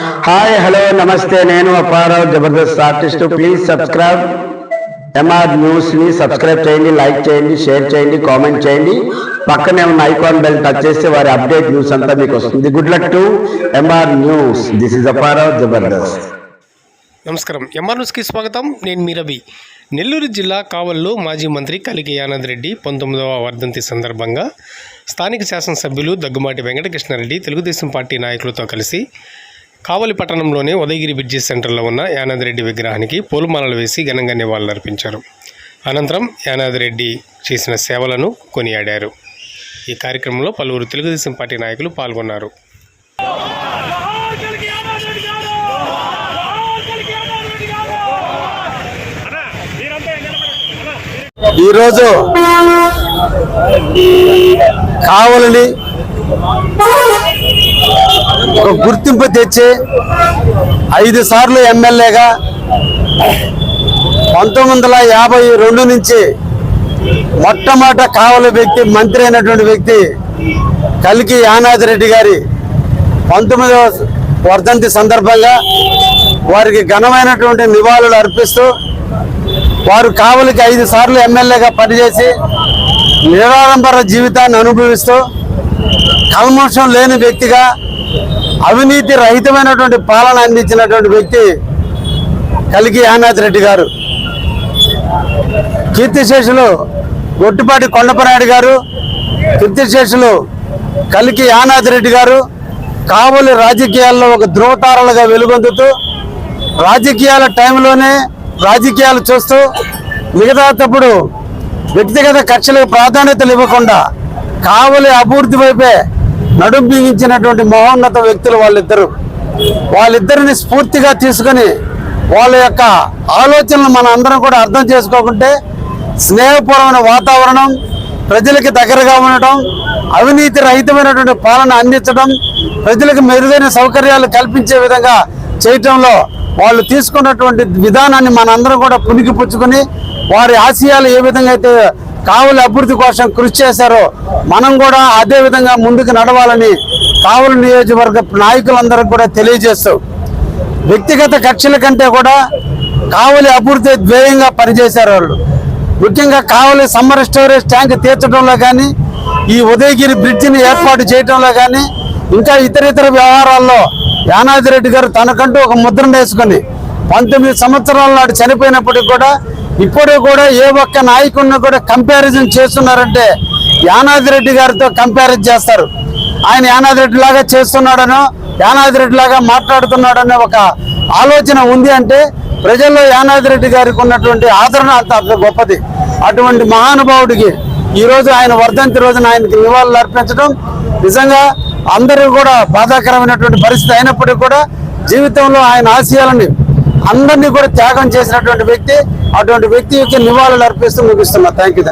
Hi hello నమస్తే నేను Apparao Jabardasth artist please subscribe MR న్యూస్ని సబ్స్క్రైబ్ చేయండి లైక్ చేయండి షేర్ చేయండి కామెంట్ చేయండి. పక్కనే ఉన్న ఐకాన్ బెల్ టచ్ చేస్తే వారి అప్డేట్ న్యూస్ అంతా మీకు వస్తుంది. Good luck to MR News this is Apparao Jabardasth నమస్కారం. ఎంఆర్ న్యూస్కి స్వాగతం. నేను మీ రవి. నెల్లూరు జిల్లా కావల్లో మాజీ మంత్రి కలిగి ఆనంద్ రెడ్డి పంతొమ్మిదవ వర్ధంతి సందర్భంగా స్థానిక శాసనసభ్యులు దగ్గుమాటి వెంకటకృష్ణారెడ్డి తెలుగుదేశం పార్టీ నాయకులతో కలిసి కావలి పట్టణంలోని ఉదయగిరి బ్రిడ్జి సెంటర్లో ఉన్న యానాదిరెడ్డి విగ్రహానికి పూలమాలలు వేసి ఘనంగా నివాళులర్పించారు. అనంతరం యానాదిరెడ్డి చేసిన సేవలను కొనియాడారు. ఈ కార్యక్రమంలో పలువురు తెలుగుదేశం పార్టీ నాయకులు పాల్గొన్నారు. ఈరోజు కావలని ఒక గుర్తింపు తెచ్చి ఐదు సార్లు ఎమ్మెల్యేగా పంతొమ్మిది వందల యాభై రెండు నుంచి మొట్టమొదట కావలి వ్యక్తి మంత్రి అయినటువంటి వ్యక్తి కలికి యానాది రెడ్డి గారి పంతొమ్మిదవ వర్ధంతి సందర్భంగా వారికి ఘనమైనటువంటి నివాళులు అర్పిస్తూ వారు కావలికి ఐదు సార్లు ఎమ్మెల్యేగా పనిచేసి నిరాడంబర జీవితాన్ని అనుభవిస్తూ కల్మోషం లేని వ్యక్తిగా అవినీతి రహితమైనటువంటి పాలన అందించినటువంటి వ్యక్తి కలిగి యానాథ్ రెడ్డి గారు. కీర్తిశేషులు గొట్టిపాటి కొండపనాయుడు గారు కీర్తిశేషులు కలికి యానాథ్ రెడ్డి గారు కావలి రాజకీయాల్లో ఒక ధృవతారలుగా వెలుగొందుతూ రాజకీయాల టైంలోనే రాజకీయాలు చూస్తూ మిగతా తప్పుడు వ్యక్తిగత కక్షలకు ప్రాధాన్యతలు ఇవ్వకుండా కావలి అభివృద్ధి వైపే నడుం బిగించినటువంటి మహోన్నత వ్యక్తులు వాళ్ళిద్దరు. వాళ్ళిద్దరిని స్ఫూర్తిగా తీసుకొని వాళ్ళ యొక్క ఆలోచనలు మన అందరం కూడా అర్థం చేసుకోకుంటే స్నేహపూర్వమైన వాతావరణం ప్రజలకి దగ్గరగా ఉండటం అవినీతి రహితమైనటువంటి పాలన అందించడం ప్రజలకు మెరుగైన సౌకర్యాలు కల్పించే విధంగా చేయటంలో వాళ్ళు తీసుకున్నటువంటి విధానాన్ని మనందరం కూడా పుణికిపుచ్చుకొని వారి ఆశయాలు ఏ విధంగా అయితే కావలి అభివృద్ధి కోసం కృషి చేశారో మనం కూడా అదే విధంగా ముందుకు నడవాలని కావలి నియోజకవర్గ నాయకులందరికీ కూడా తెలియజేస్తూ వ్యక్తిగత కక్షల కంటే కూడా కావలి అభివృద్ధి ధ్యేయంగా పనిచేశారు వాళ్ళు. ముఖ్యంగా కావలి సమ్మర్ స్టోరేజ్ ట్యాంక్ తీర్చడంలో కానీ ఈ ఉదయగిరి బ్రిడ్జిని ఏర్పాటు చేయడంలో కానీ ఇంకా ఇతర ఇతర వ్యవహారాల్లో యానాది రెడ్డి గారు తనకంటూ ఒక ముద్రను వేసుకొని పంతొమ్మిది సంవత్సరాల నాడు చనిపోయినప్పటికీ కూడా ఇప్పుడు కూడా ఏ ఒక్క నాయకుడిని కూడా కంపారిజన్ చేస్తున్నారంటే యానాది రెడ్డి గారితో కంపారిజన్ చేస్తారు. ఆయన యానాది రెడ్డి లాగా చేస్తున్నాడనో యానాది రెడ్డి లాగా మాట్లాడుతున్నాడనే ఒక ఆలోచన ఉంది అంటే ప్రజల్లో యానాది రెడ్డి గారికి ఉన్నటువంటి ఆదరణ అంత అంత గొప్పది. అటువంటి మహానుభావుడికి ఈరోజు ఆయన వర్ధంతి రోజున ఆయనకి నివాళులు అర్పించడం నిజంగా అందరూ కూడా బాధాకరమైనటువంటి పరిస్థితి అయినప్పటికీ కూడా జీవితంలో ఆయన ఆశయాలని అందరినీ కూడా త్యాగం చేసినటువంటి వ్యక్తి అటువంటి వ్యక్తికి నివాళులు అర్పిస్తూ ముగిస్తున్నా. Thank you